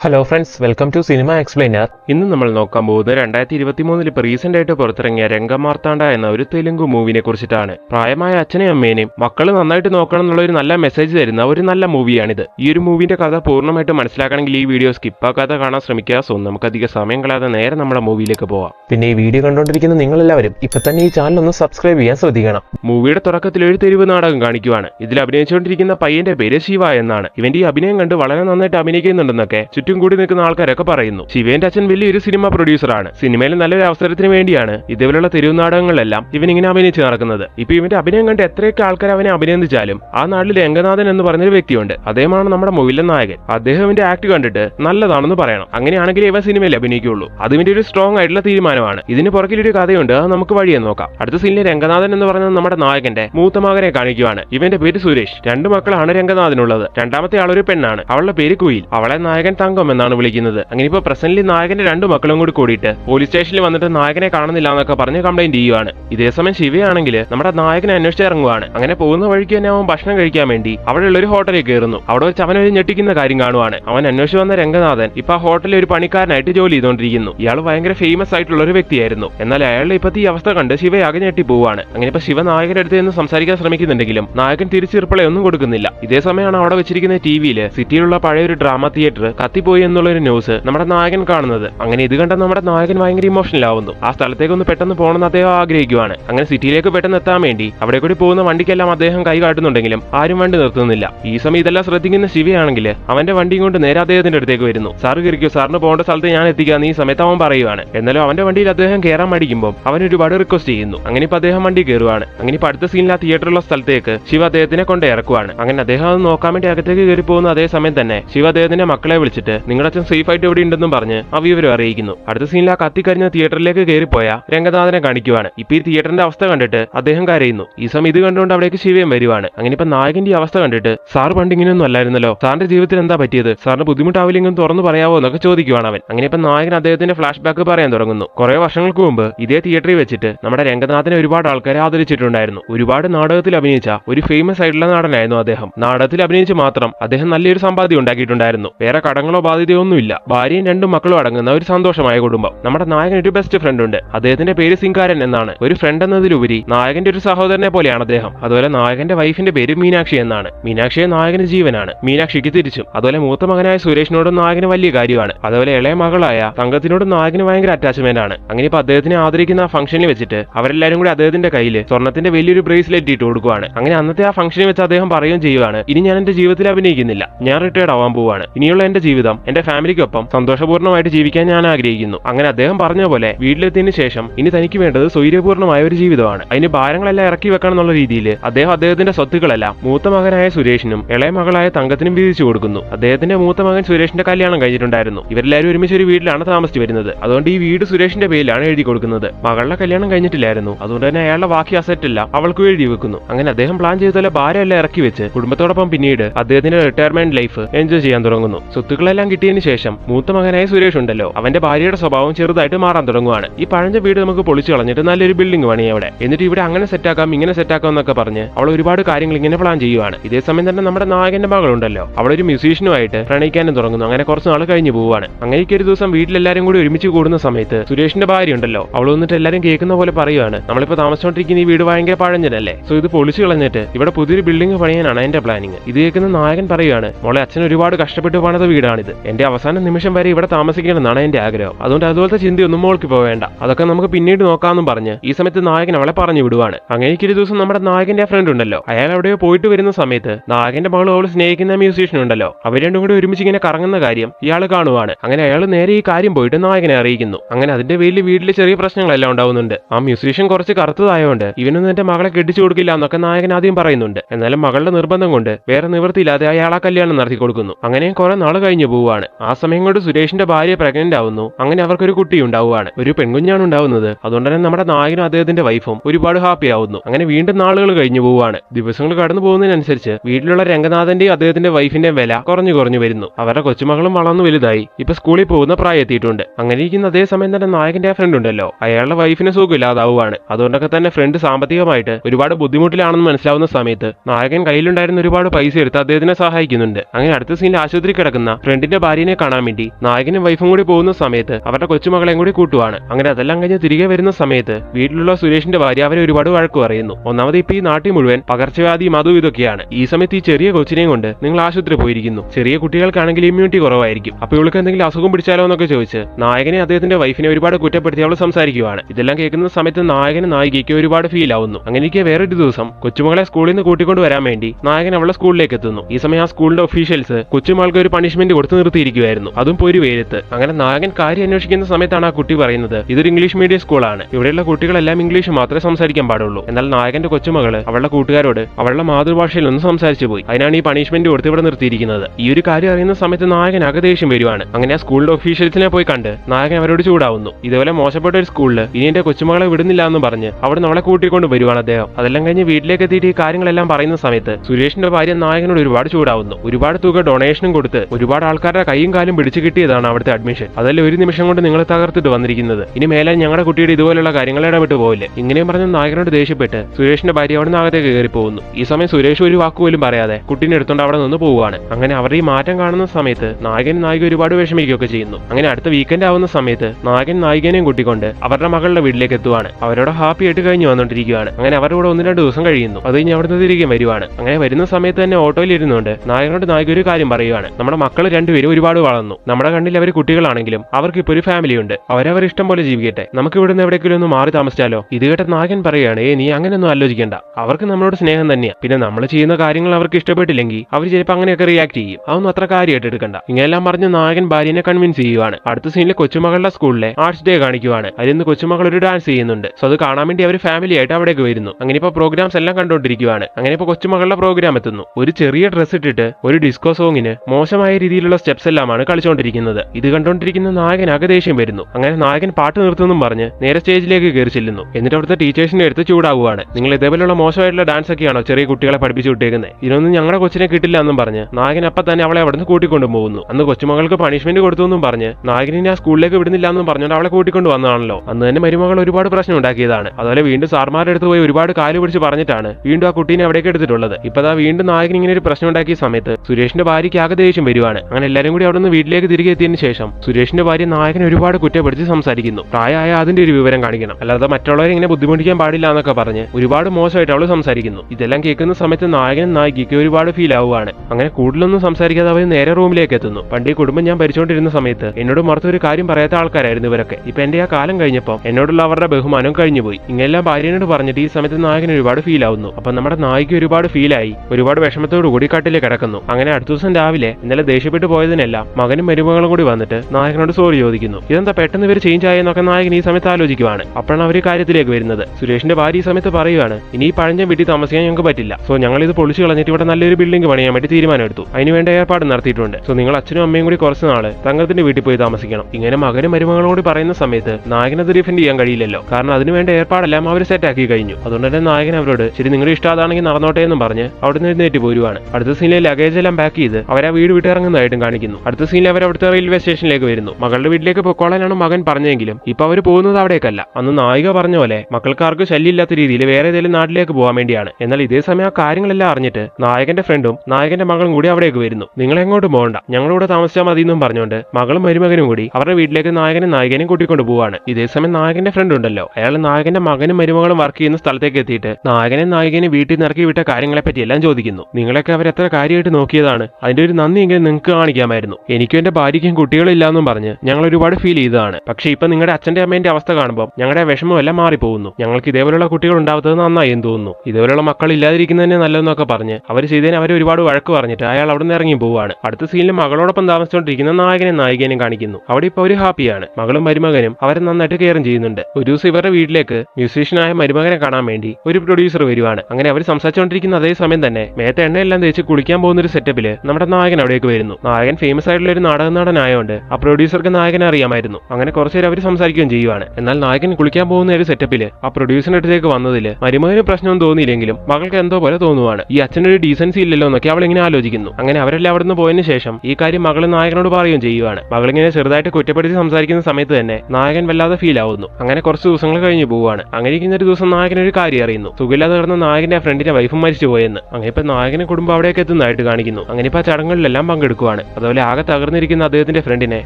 Hello friends welcome to cinema explainer ഇന്ന് നമ്മൾ നോക്കാൻ പോകുന്നത് രണ്ടായിരത്തി ഇരുപത്തി മൂന്നിൽ ഇപ്പോൾ റീസെന്റ് ആയിട്ട് പുറത്തിറങ്ങിയ രംഗമാർത്താണ്ട എന്ന ഒരു തെലുങ്ക് മൂവിനെ കുറിച്ചിട്ടാണ്. പ്രായമായ അച്ഛനെയും അമ്മേനെയും മക്കൾ നന്നായിട്ട് നോക്കണം എന്നുള്ള ഒരു നല്ല മെസ്സേജ് തരുന്ന ഒരു നല്ല മൂവിയാണിത്. ഈ ഒരു മൂവിന്റെ കഥ പൂർണമായിട്ട് മനസ്സിലാക്കണമെങ്കിൽ ഈ വീഡിയോ സ്കിപ്പ് ആക്കാതെ കാണാൻ ശ്രമിക്കുക. സോ നമുക്ക് അധികം സമയം കളയാതെ നേരെ നമ്മുടെ മൂവിയിലേക്ക് പോവാം. പിന്നെ ഈ വീഡിയോ കണ്ടുകൊണ്ടിരിക്കുന്ന നിങ്ങൾ എല്ലാവരും ഇപ്പൊ തന്നെ ഈ ചാനൽ ഒന്ന് സബ്സ്ക്രൈബ് ചെയ്യാൻ ശ്രദ്ധിക്കണം. മൂവിയുടെ തുടക്കത്തിൽ ഒരു തെരുവ് നാടകം കാണിക്കുവാണ്. ഇതിൽ അഭിനയിച്ചുകൊണ്ടിരിക്കുന്ന പയ്യന്റെ പേര് ശിവ എന്നാണ്. ഇവന്റെ ഈ അഭിനയം കണ്ട് വളരെ നന്നായിട്ട് അഭിനയിക്കുന്നുണ്ടെന്നൊക്കെ ചുറ്റും കൂടി നിൽക്കുന്ന ആൾക്കാരൊക്കെ പറയുന്നു. ശിവേന്റെ അച്ഛൻ വലിയൊരു സിനിമ പ്രൊഡ്യൂസറാണ്. സിനിമയിൽ നല്ലൊരു അവസരത്തിന് വേണ്ടിയാണ് ഇതേപോലുള്ള തെരുവ് നാടകങ്ങളിലെല്ലാം ഇവൻ ഇങ്ങനെ അഭിനയിച്ച് നടക്കുന്നത്. ഇപ്പൊ ഇവന്റെ അഭിനയം കണ്ട് എത്രയൊക്കെ ആൾക്കാർ അവനെ അഭിനന്ദിച്ചാലും ആ നാട്ടിൽ രംഗനാഥൻ എന്ന് പറഞ്ഞൊരു വ്യക്തിയുണ്ട്. അദ്ദേഹമാണ് നമ്മുടെ മൊയിലെ നായകൻ. അദ്ദേഹം ഇവന്റെ ആക്ട് കണ്ടിട്ട് നല്ലതാണെന്ന് പറയണം. അങ്ങനെയാണെങ്കിൽ ഇവൻ സിനിമയിൽ അഭിനയിക്കുള്ളൂ അതിന്റെ ഒരു സ്ട്രോങ് ആയിട്ടുള്ള തീരുമാനമാണ്. ഇതിന് പുറകിലൊരു കഥയുണ്ട്. അത് നമുക്ക് വഴിയെ നോക്കാം. അടുത്ത സീനിലെ രംഗനാഥൻ എന്ന് പറയുന്നത് നമ്മുടെ നായകന്റെ മൂത്ത മകനെ കാണിക്കുവാണ് ഇവന്റെ പേര് സുരേഷ്. രണ്ടു മക്കളാണ് രംഗനാഥനുള്ളത്. രണ്ടാമത്തെ ആളൊരു പെണ്ണാണ്. അവളുടെ പേര് കുയിൽ. അവളെ നായകൻ തങ്കം എന്നാണ് വിളിക്കുന്നത്. അങ്ങനെ ഇപ്പൊ പ്രസന്റിൽ നായകന്റെ രണ്ടു മക്കളും കൂടി കൂടിയിട്ട് പോലീസ് സ്റ്റേഷനിൽ വന്നിട്ട് നായകനെ കാണുന്നില്ല എന്നൊക്കെ പറഞ്ഞ് കംപ്ലൈന്റ് ചെയ്യുവാണ്. ഇതേസമയം ശിവയാണെങ്കിൽ നമ്മുടെ നായകനെ അന്വേഷിച്ച് ഇറങ്ങുവാണ്. അങ്ങനെ പോകുന്ന വഴിക്ക് തന്നെ അവൻ ഭക്ഷണം കഴിക്കാൻ വേണ്ടി അവിടെയുള്ള ഒരു ഹോട്ടലിൽ കയറുന്നു. അവിടെ വെച്ച് അവൻ ഒരു ഞെട്ടിക്കുന്ന കാര്യം കാണുവാണ്. അവൻ അന്വേഷിച്ച് വന്ന രംഗനാഥൻ ഇപ്പൊ ആ ഹോട്ടലിൽ ഒരു പണിക്കാരനായിട്ട് ജോലി ചെയ്തുകൊണ്ടിരിക്കുന്നു. ഇയാൾ ഭയങ്കര ഫേമസ് ആയിട്ടുള്ള ഒരു വ്യക്തിയായിരുന്നു. എന്നാൽ അയാളുടെ ഇപ്പത്തെ ഈ അവസ്ഥ കണ്ട് ശിവ ഞെട്ടി പോവാണ് അങ്ങനെ ഇപ്പൊ ശിവ നായകന്റെ അടുത്ത് നിന്ന് സംസാരിക്കാൻ ശ്രമിക്കുന്നുണ്ടെങ്കിലും നായകൻ തിരിച്ചിറപ്പളെ ഒന്നും കൊടുക്കുന്നില്ല. ഇതേ സമയമാണ് അവിടെ വെച്ചിരിക്കുന്ന ടി വിയിൽ സിറ്റിയിലുള്ള പഴയ ഒരു ഡ്രാമ തിയേറ്റർ കത്തിപ്പോയി എന്നുള്ള ഒരു ന്യൂസ് നമ്മുടെ നായകൻ കാണുന്നത്. അങ്ങനെ ഇത് കണ്ട നമ്മുടെ നായകൻ ഭയങ്കര ഇമോഷണൽ ആവുന്നു. ആ സ്ഥലത്തേക്ക് ഒന്ന് പെട്ടെന്ന് പോകണമെന്ന് അദ്ദേഹം ആഗ്രഹിക്കുവാണ്. അങ്ങനെ സിറ്റിയിലേക്ക് പെട്ടെന്ന് എത്താൻ വേണ്ടി അവിടെ കൂടി പോകുന്ന വണ്ടിക്കെല്ലാം അദ്ദേഹം കൈ കാട്ടുന്നുണ്ടെങ്കിലും ആരും വണ്ടി നിർത്തുന്നില്ല. ഈ സമയം ഇതെല്ലാം ശ്രദ്ധിക്കുന്ന ശിവയാണെങ്കിൽ അവന്റെ വണ്ടിയും കൊണ്ട് നേരെ അദ്ദേഹത്തിന്റെ അടുത്തേക്ക് വരുന്നു. സാർ കയറിക്കോ സാറിന് പോകേണ്ട സ്ഥലത്ത് ഞാൻ എത്തിക്കാന്ന് ഈ സമയത്ത് അവൻ പറയുവാണ്. എന്നാലും അവന്റെ വണ്ടിയിൽ അദ്ദേഹം കയറാൻ മടിക്കുമ്പോൾ അവൻ ഒരുപാട് റിക്വസ്റ്റ് ചെയ്യുന്നു. അങ്ങനെ ഇപ്പൊ അദ്ദേഹം വണ്ടി കയറുവാണ് അങ്ങനെ ഇപ്പൊ അടുത്ത സീനിൽ ആ തിയേറ്ററിലുള്ള സ്ഥലത്തേക്ക് ശിവ അദ്ദേഹത്തിനെ കൊണ്ട് ഇറക്കുവാണ്. അങ്ങനെ അദ്ദേഹം അത് നോക്കാൻ വേണ്ടി അകത്തേക്ക് കയറി പോകുന്ന അതേ സമയം തന്നെ ശിവ അദ്ദേഹത്തിന്റെ മക്കളെ വിളിച്ചിട്ട് നിങ്ങളുടെ അച്ഛൻ സേഫ് ആയിട്ട് എവിടെ ഉണ്ടെന്നും പറഞ്ഞ് ആ വിവരം അറിയിക്കുന്നു. അടുത്ത സീനിൽ ആ കത്തി കരിഞ്ഞ തിയേറ്ററിലേക്ക് കയറിപ്പോയ രംഗനാഥനെ കാണിക്കുവാണ്. ഇപ്പൊ ഈ തിയേറ്ററിന്റെ അവസ്ഥ കണ്ടിട്ട് അദ്ദേഹം കരയുന്നു. ഈ സമയം ഇത് കണ്ടുകൊണ്ട് അവിടേക്ക് ശിവയും വരുവാണ്. അങ്ങനെ ഇപ്പൊ നായകന്റെ അവസ്ഥ കണ്ടിട്ട് സാർ പണ്ട് ഇങ്ങനെയൊന്നും അല്ലായിരുന്നല്ലോ. സാറിന്റെ ജീവിതത്തിൽ എന്താ പറ്റിയത്? സാറിന് ബുദ്ധിമുട്ടാവില്ലെങ്കിലും തുറന്നു പറയാവോ എന്നൊക്കെ ചോദിക്കുവാണ് അവൻ. അങ്ങനെ ഇപ്പൊ നായകൻ അദ്ദേഹത്തിന്റെ ഫ്ലാഷ് ബാക്ക് പറയാൻ തുടങ്ങുന്നു. കുറെ വർഷങ്ങൾക്ക് മുമ്പ് ഇതേ തിയേറ്ററിൽ വെച്ചിട്ട് നമ്മുടെ രംഗനാഥനെ ഒരുപാട് ആൾക്കാരെ ആദരിച്ചിട്ടുണ്ടായിരുന്നു. ഒരുപാട് നാടകത്തിൽ അഭിനയിച്ച ഒരു ഫേമസ് ആയിട്ടുള്ള നടനായിരുന്നു അദ്ദേഹം. നാടകത്തിൽ അഭിനയിച്ച് മാത്രം അദ്ദേഹം നല്ലൊരു സമ്പാദ്യം ഉണ്ടാക്കിയിട്ടുണ്ടായിരുന്നു. വേറെ കടങ്ങളോ ബാധ്യതയോ ഒന്നുമില്ല ഭാര്യയും രണ്ടും മക്കളും അടങ്ങുന്ന ഒരു സന്തോഷമായ കുടുംബം. നമ്മുടെ നായകൻ ഒരു ബെസ്റ്റ് ഫ്രണ്ട് ഉണ്ട്. അദ്ദേഹത്തിന്റെ പേര് സിംഗാരൻ എന്നാണ്. ഒരു ഫ്രണ്ട് എന്നതിലുപരി നായകന്റെ ഒരു സഹോദരനെ പോലെയാണ് അദ്ദേഹം. അതുപോലെ നായകന്റെ വൈഫിന്റെ പേര് മീനാക്ഷി എന്നാണ്. മീനാക്ഷിയെ നായകന്റെ ജീവനാണ്. മീനാക്ഷിക്ക് തിരിച്ചും. അതുപോലെ മൂത്ത മകനായ സുരേഷിനോടും നായകന് വലിയ കാര്യമാണ്. അതുപോലെ ഇളയ മകളായ തങ്കത്തിനോടും നായകന് ഭയങ്കര അറ്റാച്ച്മെന്റ് ആണ്. അങ്ങനെ ഇപ്പൊ അദ്ദേഹത്തിനെ ആദരിക്കുന്ന ആ ഫംഗ്ഷനിൽ വെച്ചിട്ട് അവരെല്ലാരും കൂടി അദ്ദേഹത്തിന്റെ കയ്യിൽ സ്വർണത്തിന്റെ വലിയൊരു ബ്രേസ്ലെറ്റ് ഇട്ട് കൊടുക്കുകയാണ് അങ്ങനെ അന്നത്തെ ആ ഫംഗ്ഷനിൽ വെച്ച് അദ്ദേഹം പറയുകയും ചെയ്യുവാണ് ഇനി ഞാൻ എന്റെ ജീവിതത്തിൽ അഭിനയിക്കുന്നില്ല. ഞാൻ റിട്ടയർഡ് ആവാൻ പോവാണ്. ഇനിയുള്ള എന്റെ ജീവിതം എന്റെ ഫാമിലിക്കൊപ്പം സന്തോഷപൂർണമായിട്ട് ജീവിക്കാൻ ഞാൻ ആഗ്രഹിക്കുന്നു. അങ്ങനെ അദ്ദേഹം പറഞ്ഞ പോലെ വീട്ടിലെത്തിയതിനു ശേഷം ഇനി തനിക്ക് വേണ്ടത് സ്വൈര്യപൂർണമായ ഒരു ജീവിതമാണ്. അതിന് ഭാരങ്ങളെല്ലാം ഇറക്കി വെക്കണം എന്നുള്ള രീതിയിൽ അദ്ദേഹം അദ്ദേഹത്തിന്റെ സ്വത്തുക്കളെല്ലാം മൂത്ത മകനായ സുരേഷിനും ഇളയ മകളായ തങ്കത്തിനും വീതിച്ചു കൊടുക്കുന്നു. അദ്ദേഹത്തിന്റെ മൂത്ത മകൻ സുരേഷിന്റെ കല്യാണം കഴിഞ്ഞിട്ടുണ്ടായിരുന്നു. ഇവരെല്ലാവരും ഒരുമിച്ച് ഒരു വീട്ടിലാണ് താമസിച്ചു വരുന്നത്. അതുകൊണ്ട് ഈ വീട് സുരേഷിന്റെ പേരിലാണ് എഴുതി കൊടുക്കുന്നത്. മകളുടെ കല്യാണം കഴിഞ്ഞിട്ടില്ലായിരുന്നു. അതുകൊണ്ട് തന്നെ അയാളുടെ ബാക്കി അസറ്റ് എല്ലാം അവൾക്ക് എഴുതി വെക്കുന്നു. അങ്ങനെ അദ്ദേഹം പ്ലാൻ ചെയ്തതുപോലെ ഭാര്യയെല്ലാം ഇറക്കി വെച്ച് കുടുംബത്തോടൊപ്പം പിന്നീട് അദ്ദേഹത്തിന്റെ റിട്ടയർമെന്റ് ലൈഫ് എൻജോയ് ചെയ്യാൻ തുടങ്ങുന്നു. സ്വത്തുക്കളെല്ലാം കിട്ടിയതിന് ശേഷം മൂത്ത മകനായ സുരേഷ് ഉണ്ടല്ലോ. അവന്റെ ഭാര്യയുടെ സ്വഭാവം ചെറുതായിട്ട് മാറാൻ തുടങ്ങുവാണ്. ഈ പഴഞ്ഞ വീട് നമുക്ക് പൊളിച്ചു കളഞ്ഞിട്ട് നല്ലൊരു ബിൽഡിംഗ് പണി അവിടെ. എന്നിട്ട് ഇവിടെ അങ്ങനെ സെറ്റാക്കാം ഇങ്ങനെ സെറ്റാക്കാം എന്നൊക്കെ പറഞ്ഞ് അവൾ ഒരുപാട് കാര്യങ്ങൾ ഇങ്ങനെ പ്ലാൻ ചെയ്യുവാണ്. ഇതേ സമയം തന്നെ നമ്മുടെ നായകന്റെ മകളുണ്ടല്ലോ അവളൊരു മ്യൂസീഷ്യനുമായിട്ട് പ്രണയിക്കാനും തുടങ്ങുന്നു. അങ്ങനെ കുറച്ച് നാൾ കഴിഞ്ഞു പോവാണ് അങ്ങനെയൊക്കെ ഒരു ദിവസം വീട്ടിലെല്ലാരും കൂടി ഒരുമിച്ച് കൂടുന്ന സമയത്ത് സുരേഷിന്റെ ഭാര്യ ഉണ്ടല്ലോ. അവൾ വന്നിട്ട് എല്ലാരും കേൾക്കുന്ന പോലെ പറയുവാണ്. നമ്മളിപ്പോ താമസിച്ചോണ്ടിരിക്കുന്ന ഈ വീട് ഭയങ്കര പഴഞ്ഞതല്ലേ സോ ഇത് പൊളിച്ചു കളഞ്ഞിട്ട് ഇവിടെ പുതിയൊരു ബിൽഡിംഗ് പണിയാനാണ് എന്റെ പ്ലാനിങ് ഇത് കേൾക്കുന്ന നായകൻ പറയുവാണ് മോളെ അച്ഛൻ ഒരുപാട് കഷ്ടപ്പെട്ട് പണിത വീടാണിത്. എന്റെ അവസാന നിമിഷം വരെ ഇവിടെ താമസിക്കണമെന്നാണ് എന്റെ ആഗ്രഹം. അതുകൊണ്ട് അതുപോലത്തെ ചിന്തയൊന്നും മോൾക്ക് ഇപ്പോൾ വേണ്ട. അതൊക്കെ നമുക്ക് പിന്നീട് നോക്കാമെന്നും പറഞ്ഞ് ഈ സമയത്ത് നായകൻ അവളെ പറഞ്ഞു വിടുവാണ്. അങ്ങനെയൊക്കെ ദിവസം നമ്മുടെ നായകന്റെ ഫ്രണ്ട് ഉണ്ടല്ലോ. അയാൾ എവിടെയോ പോയിട്ട് വരുന്ന സമയത്ത് നായകന്റെ മകൾ അവൾ സ്നേഹിക്കുന്ന മ്യൂസീഷ്യൻ ഉണ്ടല്ലോ. അവർ രണ്ടും കൂടി ഒരുമിച്ച് ഇങ്ങനെ കറങ്ങുന്ന കാര്യം ഇയാൾ കാണുവാണ്. അങ്ങനെ അയാൾ നേരെ ഈ കാര്യം പോയിട്ട് നായകനെ അറിയിക്കുന്നു. അങ്ങനെ അതിന്റെ പേരിൽ വീട്ടിൽ ചെറിയ പ്രശ്നങ്ങളെല്ലാം ഉണ്ടാവുന്നുണ്ട്. ആ മ്യൂസീഷ്യൻ കുറച്ച് കറുത്തതായതുകൊണ്ട് ഇവനൊന്നും എന്റെ മകളെ കെട്ടിച്ചു കൊടുക്കില്ല എന്നൊക്കെ നായകൻ ആദ്യം പറയുന്നുണ്ട്. എന്നാലും മകളുടെ നിർബന്ധം കൊണ്ട് വേറെ നിവൃത്തിയില്ലാതെ അയാൾ ആ കല്യാണം നടത്തി കൊടുക്കുന്നു. അങ്ങനെ കുറെ നാൾ കഴിഞ്ഞു പോവുകയാണ്. ആ സമയം കൊണ്ട് സുരേഷിന്റെ ഭാര്യ പ്രഗ്നന്റ് ആവുന്നു. അങ്ങനെ അവർക്കൊരു കുട്ടി ഉണ്ടാവുകയാണ്. ഒരു പെൺകുഞ്ഞാണ് ഉണ്ടാവുന്നത്. അതുകൊണ്ട് തന്നെ നമ്മുടെ നായകനും അദ്ദേഹത്തിന്റെ വൈഫും ഒരുപാട് ഹാപ്പി ആവുന്നു. അങ്ങനെ വീണ്ടും നാളുകൾ കഴിഞ്ഞു പോവുകയാണ്. ദിവസങ്ങൾ കടന്നു പോകുന്നതിനനുസരിച്ച് വീട്ടിലുള്ള രംഗനാഥന്റെയും അദ്ദേഹത്തിന്റെ വൈഫിന്റെയും വില കുറഞ്ഞു കുറഞ്ഞു വരുന്നു. അവരുടെ കൊച്ചുമകളും വളർന്നു വലുതായി. ഇപ്പൊ സ്കൂളിൽ പോകുന്ന പ്രായം എത്തിയിട്ടുണ്ട് അങ്ങനെ ഇരിക്കുന്ന അതേ സമയം തന്നെ നായകന്റെ ഫ്രണ്ട് ഉണ്ടല്ലോ. അയാളുടെ വൈഫിന് സുഖമില്ലാതാവുകയാണ്. അതുകൊണ്ടൊക്കെ തന്നെ ഫ്രണ്ട് സാമ്പത്തികമായിട്ട് ഒരുപാട് ബുദ്ധിമുട്ടിലാണെന്ന് മനസ്സിലാവുന്ന സമയത്ത് നായകൻ കയ്യിലുണ്ടായിരുന്ന ഒരുപാട് പൈസ എടുത്ത് അദ്ദേഹത്തിനെ സഹായിക്കുന്നുണ്ട്. അങ്ങനെ അടുത്ത സീനിൽ ആശുപത്രി കിടക്കുന്ന ഫ്രണ്ടിനെ ഫ്രണ്ടിന്റെ ഭാര്യനെ കാണാൻ വേണ്ടി നായകനും വൈഫും കൂടി പോകുന്ന സമയത്ത് അവരുടെ കൊച്ചുമകളെയും കൂടി കൂട്ടുവാണ്. അങ്ങനെ അതെല്ലാം കഴിഞ്ഞ് തിരികെ വരുന്ന സമയത്ത് വീട്ടിലുള്ള സുരേഷിന്റെ ഭാര്യ അവരെ ഒരുപാട് വഴക്കു പറയുന്നു. ഒന്നാമത് ഇപ്പൊ ഈ നാട്ടിൽ മുഴുവൻ പകർച്ചവ്യാധിയും അതും ഇതൊക്കെയാണ്. ഈ സമയത്ത് ഈ ചെറിയ കൊച്ചിനെയും കൊണ്ട് നിങ്ങൾ ആശുപത്രി പോയിരിക്കുന്നു. ചെറിയ കുട്ടികൾക്കാണെങ്കിൽ ഇമ്മ്യൂണിറ്റി കുറവായിരിക്കും. അപ്പൊ ഇവൾക്ക് എന്തെങ്കിലും അസുഖം പിടിച്ചാലോ എന്നൊക്കെ ചോദിച്ച് നായകനെ അദ്ദേഹത്തിന്റെ വൈഫിനെ ഒരുപാട് കുറ്റപ്പെടുത്തി അവൾ സംസാരിക്കുവാണ്. ഇതെല്ലാം കേൾക്കുന്ന സമയത്ത് നായകനും നായികയ്ക്ക് ഒരുപാട് ഫീൽ ആവുന്നു. അങ്ങനെയൊക്കെ വേറൊരു ദിവസം കൊച്ചുമകളെ സ്കൂളിൽ നിന്ന് കൂട്ടിക്കൊണ്ട് വരാൻ വേണ്ടി നായകൻ അവളെ സ്കൂളിലേക്ക് എത്തുന്നു. ഈ സമയം ആ സ്കൂളിന്റെ ഒഫീഷ്യൽസ് കൊച്ചുമകൾക്ക് ഒരു പണിഷ്മെന്റ് കൊടുത്ത് നിർത്തിയിരിക്കുവായിരുന്നു അതും പൊരി വെയിലത്ത്. അങ്ങനെ നായകൻ കാര്യം അന്വേഷിക്കുന്ന സമയത്താണ് ആ കുട്ടി പറയുന്നത് ഇതൊരു ഇംഗ്ലീഷ് മീഡിയം സ്കൂളാണ്. ഇവിടെയുള്ള കുട്ടികളെല്ലാം ഇംഗ്ലീഷ് മാത്രമേ സംസാരിക്കാൻ പാടുള്ളൂ. എന്നാൽ നായകന്റെ കൊച്ചുമകൾ അവളുടെ കൂട്ടുകാരോട് അവളുടെ മാതൃഭാഷയിൽ ഒന്ന് സംസാരിച്ചു പോയി. അതിനാണ് ഈ പണിഷ്മെന്റ് കൊടുത്ത് ഇവിടെ നിർത്തിയിരിക്കുന്നത്. ഈ ഒരു കാര്യം അറിയുന്ന സമയത്ത് നായകൻ അകദേശം വരുവാണ്. അങ്ങനെ ആ സ്കൂളിന്റെ ഒഫീഷ്യൽസിനെ പോയി കണ്ട് നായകൻ അവരോട് ചൂടാവുന്നു. ഇതുപോലെ മോശപ്പെട്ട ഒരു സ്കൂളിൽ ഇനി എന്റെ കൊച്ചുമകളെ വിടുന്നില്ല എന്ന് പറഞ്ഞ് അവിടെ നമ്മളെ കൂട്ടിക്കൊണ്ട് വരുവാണ് അദ്ദേഹം. അതെല്ലാം കഴിഞ്ഞ് വീട്ടിലേക്ക് എത്തിയിട്ട് ഈ കാര്യങ്ങളെല്ലാം പറയുന്ന സമയത്ത് സുരേഷിന്റെ ഭാര്യ നായകനോട് ഒരുപാട് ചൂടാവുന്നു. ഒരുപാട് തുക ഡൊണേഷനും കൊടുത്ത് ഒരുപാട് ആൾക്കാരുടെ കൈയും കാലും പിടിച്ചു കിട്ടിയതാണ് അവിടുത്തെ അഡ്മിഷൻ അതല്ല ഒരു നിമിഷം കൊണ്ട് നിങ്ങൾ തകർത്തിട്ട് വന്നിരിക്കുന്നത്. ഇനി മേലെ ഞങ്ങളുടെ കുട്ടിയുടെ ഇതുപോലുള്ള കാര്യങ്ങൾ ഇടപെട്ട് പോവില്ലേ? ഇങ്ങനെ പറഞ്ഞ നായകനോട് ദേഷ്യപ്പെട്ട് സുരേഷിന്റെ ഭാര്യ അവിടെ നിന്ന് കയറി പോകുന്നു ഈ സമയം സുരേഷ് ഒരു വാക്കുപോലും പറയാതെ കുട്ടീനെ എടുത്തോണ്ട് അവിടെ നിന്ന് പോവുകയാണ്. അങ്ങനെ അവർ ഈ മാറ്റം കാണുന്ന സമയത്ത് നായകൻ നായിക ഒരുപാട് വിഷമിക്കുകയൊക്കെ ചെയ്യുന്നു. അങ്ങനെ അടുത്ത വീക്കെൻഡ് ആവുന്ന സമയത്ത് നായകൻ നായികനെയും കൂട്ടിക്കൊണ്ട് അവരുടെ മകളുടെ വീട്ടിലേക്ക് എത്തുവാണ്. അവരോട് ഹാപ്പി ആയിട്ട് കഴിഞ്ഞു വന്നുകൊണ്ടിരിക്കുകയാണ് അങ്ങനെ അവരുടെ കൂടെ ഒന്ന് രണ്ട് ദിവസം കഴിയുന്നു. അത് കഴിഞ്ഞ് അവിടുന്ന് തിരികെ വരുവാണ്. അങ്ങനെ വരുന്ന സമയത്ത് തന്നെ ഓട്ടോയിൽ ഇരുന്നുകൊണ്ട് നായകനോട് നായിക ഒരു കാര്യം പറയുകയാണ് നമ്മുടെ മക്കൾ രണ്ടുപേരും ഒരുപാട് വളർന്നു. നമ്മുടെ കണ്ണിൽ അവർ കുട്ടികളാണെങ്കിലും അവർക്ക് ഇപ്പോൾ ഒരു ഫാമിലി ഉണ്ട്. അവരവർ ഇഷ്ടം പോലെ ജീവിക്കട്ടെ. നമുക്ക് ഇവിടുന്ന് എവിടേക്കെങ്കിലും ഒന്ന് മാറി താമസിച്ചാലോ? ഇത് കേട്ട നാഗൻ പറയുകയാണ് ഏ നീ അങ്ങനെയൊന്നും ആലോചിക്കേണ്ട. അവർക്ക് നമ്മളോട് സ്നേഹം തന്നെയാണ് പിന്നെ നമ്മൾ ചെയ്യുന്ന കാര്യങ്ങൾ അവർക്ക് ഇഷ്ടപ്പെട്ടില്ലെങ്കിൽ അവർ ചിലപ്പോൾ അങ്ങനെയൊക്കെ റിയാക്ട് ചെയ്യും. അതൊന്നും അത്ര കാര്യമായിട്ട് എടുക്കണ്ട. ഇങ്ങനെല്ലാം പറഞ്ഞ് നാഗൻ ഭാര്യനെ കൺവിൻസ് ചെയ്യുവാണ്. അടുത്ത സീനിൽ കൊച്ചുമകളുടെ സ്കൂളിലെ ആർട്സ് ഡേ കാണിക്കുവാണ്. അതിൽ കൊച്ചുമകൾ ഒരു ഡാൻസ് ചെയ്യുന്നുണ്ട്. സോ അത് കാണാൻ വേണ്ടി അവർ ഫാമിലി ആയിട്ട് അവിടേക്ക് വരുന്നു. അങ്ങനെ ഇപ്പോൾ പ്രോഗ്രാംസ് എല്ലാം കണ്ടുകൊണ്ടിരിക്കുവാണ്. അങ്ങനെ ഇപ്പോൾ കൊച്ചുമകളുടെ പ്രോഗ്രാം എത്തുന്നു. ഒരു ചെറിയ ഡ്രസ്സ് ഇട്ടിട്ട് ഒരു ഡിസ്കോ സോങ്ങിന് മോശമായ രീതിയിലുള്ള സ്റ്റെപ്സ് എല്ലാമാണ് കളിച്ചുകൊണ്ടിരിക്കുന്നത്. ഇത് കണ്ടുകൊണ്ടിരിക്കുന്ന നായകൻ അകദേശം വരുന്നു. അങ്ങനെ നായകൻ പാട്ട് നിർത്തുന്നും പറഞ്ഞ് നേരെ സ്റ്റേജിലേക്ക് കയറി ചെല്ലുന്നു. എന്നിട്ട് അവിടുത്തെ ടീച്ചേഴ്സിന്റെ അടുത്ത് ചൂടാവുകയാണ്. നിങ്ങൾ ഇതേപോലെയുള്ള മോശമായിട്ടുള്ള ഡാൻസ് ഒക്കെയാണോ ചെറിയ കുട്ടികളെ പഠിപ്പിച്ചു വിട്ടേക്കുന്നത് ഇതിനൊന്നും ഞങ്ങളുടെ കൊച്ചിനെ കിട്ടില്ല എന്നും പറഞ്ഞ് നായകൻ അപ്പൊ തന്നെ അവളെ അവിടുന്ന് കൂട്ടിക്കൊണ്ടു പോകുന്നു. അന്ന് കൊച്ചുമകൾക്ക് പണിഷ്മെന്റ് കൊടുത്തു എന്നും പറഞ്ഞ് നായകനെ ആ സ്കൂളിലേക്ക് വിടുന്നില്ല എന്നും പറഞ്ഞുകൊണ്ട് അവളെ കൂട്ടിക്കൊണ്ട് വന്നതാണല്ലോ. അന്ന് തന്നെ മരുമകൾ ഒരുപാട് പ്രശ്നം ഉണ്ടാക്കിയതാണ്. അതുപോലെ വീണ്ടും സാർമാരുടെ അടുത്ത് പോയി ഒരുപാട് കാൽ പിടിച്ച് പറഞ്ഞിട്ടാണ് വീണ്ടും ആ കുട്ടീനെ അവിടേക്ക് എടുത്തിട്ടുള്ളത്. ഇപ്പതാ വീണ്ടും നായകൻ ഇങ്ങനെ ഒരു പ്രശ്നം ഉണ്ടാക്കിയ സമയത്ത് സുരേഷിന്റെ ഭാര്യയ്ക്ക് ആകെ ദേഷ്യം വരുവാണ്. അങ്ങനെ എല്ലാവരും കൂടി അവിടെ നിന്ന് വീട്ടിലേക്ക് തിരികെ എത്തിയതിനു ശേഷം സുരേഷിന്റെ ഭാര്യ നായകൻ ഒരുപാട് കുറ്റപ്പെടുത്തി സംസാരിക്കുന്നു. പ്രായമായ അതിന്റെ ഒരു വിവരം കാണിക്കണം. അല്ലാതെ മറ്റുള്ളവരെ ഇങ്ങനെ ബുദ്ധിമുട്ടിക്കാൻ പാടില്ല എന്നൊക്കെ പറഞ്ഞ് ഒരുപാട് മോശമായിട്ട് അവൾ സംസാരിക്കുന്നു. ഇതെല്ലാം കേൾക്കുന്ന സമയത്ത് നായകനും നായികയ്ക്ക് ഒരുപാട് ഫീൽ ആവുകയാണ്. അങ്ങനെ കൂടുതലൊന്നും സംസാരിക്കാതെ അവർ നേരെ റൂമിലേക്ക് എത്തുന്നു. പണ്ട് ഈ കുടുംബം ഞാൻ ഭരിച്ചുകൊണ്ടിരുന്ന സമയത്ത് എന്നോട് മറുത്ത ഒരു കാര്യം പറയാത്ത ആൾക്കാരായിരുന്നു ഇവരൊക്കെ. ഇപ്പൊ എന്റെ ആ കാലം കഴിഞ്ഞപ്പോൾ എന്നോടുള്ള അവരുടെ ബഹുമാനം കഴിഞ്ഞുപോയി ഇങ്ങനെല്ലാം ഭാര്യനോട് പറഞ്ഞിട്ട് ഈ സമയത്ത് നായകൻ ഒരുപാട് ഫീൽ ആവുന്നു. അപ്പൊ നമ്മുടെ നായിക ഒരുപാട് ഫീലായി ഒരുപാട് വിഷമത്തോടു കൂടി കിടക്കുന്നു. അങ്ങനെ അടുത്ത ദിവസം രാവിലെ ഇന്നലെ ദേഷ്യപ്പെട്ട് പോയതിനെല്ലാം മകനും മരുമകളും കൂടി വന്നിട്ട് നായകനോട് സോറി ചോദിക്കുന്നു. ഇതെന്താ പെട്ടെന്ന് ഇവർ ചേഞ്ച് ആയെന്നൊക്കെ നായകൻ ഈ സമയത്ത് ആലോചിക്കുവാണ്. അപ്പോഴാണ് അവർ കാര്യത്തിലേക്ക് വരുന്നത്. സുരേഷിന്റെ ഭാര്യ ഈ സമയത്ത് പറയുവാണ് ഇനി ഈ പഴഞ്ഞ വീട്ടിൽ താമസിക്കാൻ ഞങ്ങൾക്ക് പറ്റില്ല. സോ ഞങ്ങൾ ഇത് പൊളിച്ചു കളഞ്ഞിട്ട് ഇവിടെ നല്ലൊരു ബിൽഡിംഗ് പണിയാൻ വേണ്ടി തീരുമാനമെടുത്തു. അതിന് വേണ്ട ഏർപ്പാട് നടത്തിയിട്ടുണ്ട്. സോ നിങ്ങൾ അച്ഛനും അമ്മയും കൂടി കുറച്ച് നാൾ തങ്കത്തിന്റെ വീട്ടിൽ പോയി താമസിക്കണം. ഇങ്ങനെ മകനും മരുമകളും കൂടി പറയുന്ന സമയത്ത് നായകനത് ഡിഫെൻഡ് ചെയ്യാൻ കഴിയില്ലല്ലോ. കാരണം അതിനുവേണ്ട ഏർപ്പാടെല്ലാം അവർ സെറ്റ് ആക്കി കഴിഞ്ഞു. അതുകൊണ്ട് തന്നെ നായകൻ അവരോട് ശരി നിങ്ങളുടെ ഇഷ്ടാതാണെങ്കിൽ നടന്നോട്ടെ എന്നും പറഞ്ഞ് അവിടെ അവിടുന്ന് എഴുന്നേറ്റ് പോരുവാണ്. അടുത്ത സീനിലെ ലഗേജ് എല്ലാം പാക്ക് ചെയ്ത് അവരാ വീട് വിട്ട് ഇറങ്ങുന്നതായിട്ടും കാണിക്കുന്നു. അടുത്ത സീനിൽ അവർ അവിടുത്തെ റെയിൽവേ സ്റ്റേഷനിലേക്ക് വരുന്നു. മകളുടെ വീട്ടിലേക്ക് പൊക്കോളാനാണ് മകൻ പറഞ്ഞെങ്കിലും ഇപ്പൊ അവർ പോകുന്നത് അവിടേക്കല്ല. അന്ന് നായിക പറഞ്ഞ പോലെ മക്കൾക്കാർക്ക് ശല്യമില്ലാത്ത രീതിയിൽ വേറെ ഏതെങ്കിലും നാട്ടിലേക്ക് പോകാൻ വേണ്ടിയാണ്. എന്നാൽ ഇതേ സമയം ആ കാര്യങ്ങളെല്ലാം അറിഞ്ഞിട്ട് നായകന്റെ ഫ്രണ്ടും നായകന്റെ മകളും കൂടി അവിടേക്ക് വരുന്നു. നിങ്ങൾ എങ്ങോട്ട് പോകണ്ട. ഞങ്ങളിവിടെ താമസിച്ചാൽ മതി എന്നും പറഞ്ഞുകൊണ്ട് മകളും മരുമകനും കൂടി അവരുടെ വീട്ടിലേക്ക് നായകനും നായികനെയും കൂട്ടിക്കൊണ്ട് പോവാണ്. ഇതേ സമയം നായകന്റെ ഫ്രണ്ട് ഉണ്ടല്ലോ. അയാൾ നായകന്റെ മകനും മരുമകളും വർക്ക് ചെയ്യുന്ന സ്ഥലത്തേക്ക് എത്തിയിട്ട് നായകനും നായികനും വീട്ടിൽ നിന്ന് ഇറക്കി വിട്ട കാര്യങ്ങളെ പറ്റി എല്ലാം ചോദിക്കുന്നു. നിങ്ങളൊക്കെ അവർ എത്ര കാര്യമായിട്ട് നോക്കിയതാണ്? അതിന്റെ ഒരു നന്ദിയെങ്കിലും നിങ്ങൾക്ക് കാണിക്കാമായിരുന്നു എനിക്കും എന്റെ ഭാര്യയ്ക്കും കുട്ടികളില്ല എന്നും പറഞ്ഞ് ഞങ്ങൾ ഒരുപാട് ഫീൽ ചെയ്തതാണ്. പക്ഷേ ഇപ്പൊ നിങ്ങളുടെ അച്ഛന്റെ അമ്മേന്റെ അവസ്ഥ കാണുമ്പോൾ ഞങ്ങളുടെ വിഷമം എല്ലാം മാറിപ്പോകുന്നു. ഞങ്ങൾക്ക് ഇതേപോലുള്ള കുട്ടികൾ ഉണ്ടാവുന്നത് നന്നായി എന്ന് തോന്നുന്നു. ഇതേപോലുള്ള മക്കൾ ഇല്ലാതിരിക്കുന്നതന്നെ നല്ലതെന്നൊക്കെ പറഞ്ഞ് അവർ ചെയ്തതിന് അവർ ഒരുപാട് വഴക്ക് പറഞ്ഞിട്ട് അയാൾ അവിടെ നിന്ന് ഇറങ്ങി പോവാണ് അടുത്ത സീനിൽ മകളോടൊപ്പം താമസിച്ചുകൊണ്ടിരിക്കുന്ന നായകനെ നായികനും കാണിക്കുന്നു. അവിടെ ഇപ്പോൾ അവർ ഹാപ്പിയാണ് മകളും മരുമകനും അവരെ നന്നായിട്ട് കെയറും ചെയ്യുന്നുണ്ട്. ഒരു ദിവസം ഇവരുടെ വീട്ടിലേക്ക് മ്യൂസീഷ്യനായ മരുമകനെ കാണാൻ വേണ്ടി ഒരു പ്രൊഡ്യൂസർ വരുവാണ്. അങ്ങനെ അവർ സംസാരിച്ചുകൊണ്ടിരിക്കുന്ന അതേ സമയം തന്നെ മേത്ത എണ്ണയെല്ലാം തേച്ച് കുളിക്കാൻ പോകുന്ന ഒരു സെറ്റപ്പിൽ നമ്മുടെ നായകൻ അവിടേക്ക് വരുന്നു. നായകൻ ഫേമസ് ആയിട്ടുള്ള ഒരു നാടക നടനായതുകൊണ്ട് ആ പ്രൊഡ്യൂസർക്ക് നായകനെ അറിയാമായിരുന്നു. അങ്ങനെ കുറച്ചു നേരം അവർ സംസാരിക്കുകയും ചെയ്യുവാണ്. എന്നാൽ നായകൻ കുളിക്കാൻ പോകുന്ന ഒരു സെറ്റപ്പിൽ ആ പ്രൊഡ്യൂസറിന്റെ അടുത്തേക്ക് വന്നതിൽ മരുമകന് പ്രശ്നമൊന്നും തോന്നിയില്ലെങ്കിലും മകൾക്ക് എന്തോ പോലെ തോന്നുവാണ്. ഈ അച്ഛനൊരു ഡീസൻസി ഇല്ലല്ലോ എന്നൊക്കെ അവൾ ഇങ്ങനെ ആലോചിക്കുന്നു. അങ്ങനെ അവരെല്ലാം അവിടുന്ന് പോയതിനു ശേഷം ഈ കാര്യം മകൾ നായകനോട് പറയുകയും ചെയ്യുവാണ്. മകളിങ്ങനെ ചെറുതായിട്ട് കുറ്റപ്പെടുത്തി സംസാരിക്കുന്ന സമയത്ത് തന്നെ നായകൻ വല്ലാതെ ഫീൽ ആവുന്നു. അങ്ങനെ കുറച്ച് ദിവസങ്ങൾ കഴിഞ്ഞു പോവുകയാണ് അങ്ങനെ ഇരിക്കുന്ന ഒരു ദിവസം നായകൻ ഒരു കാര്യം അറിയുന്നു. സുഖില്ലാതെ കിടന്ന നായകന്റെ ഫ്രണ്ടിന്റെ വൈഫും മരിച്ചു പോയെന്ന് അങ്ങനെ ഇപ്പൊ നായകനെ കുടുംബം അവിടേക്ക് എത്തുന്നതായിട്ട് കാണിക്കുന്നു. അങ്ങനെ ഇപ്പൊ ആ ചടങ്ങുകളിലെല്ലാം പങ്കെടുക്കുവാണ്. അതുപോലെ ആകെ തകർന്നിരിക്കുന്ന അദ്ദേഹത്തിന്റെ ഫ്രണ്ടിനെ